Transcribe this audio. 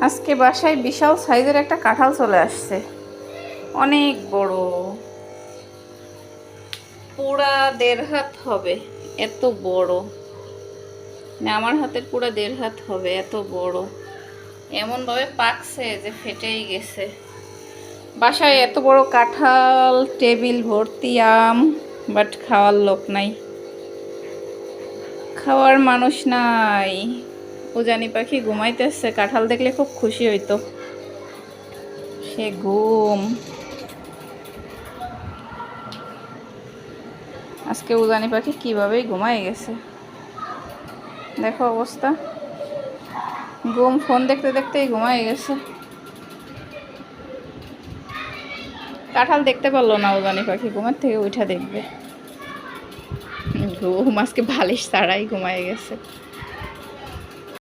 আজকে বাসায় বিশাল সাইজের একটা কাঁঠাল চলে আসছে। অনেক বড়। পুরা দেড় হাত হবে, এত বড়। না আমার হাতের পুরা দেড় হাত হবে, এত বড়। এমনভাবে পাকছে যে ফেটেই গেছে। বাসায় এত বড় কাঁঠাল, টেবিল, ভর্তি আম, বাট খাওয়ার লোক নাই। খাওয়ার মানুষ নাই। উজানি পাখি ঘুমাইতেছে, কাঁঠাল দেখলে খুব খুশি হইতো। সে ঘুম। আজকে উজানি পাখি কিভাবেই ঘুমাই গেছে। দেখো অবস্থা। ঘুম ফোন দেখতে দেখতেই ঘুমাই গেছে। কাঁঠাল দেখতে পারল না উজানি পাখি, ঘুমের থেকে উঠা দেখবে। ঘুম আজকে বালিশ ছাড়াই ঘুমাই গেছে।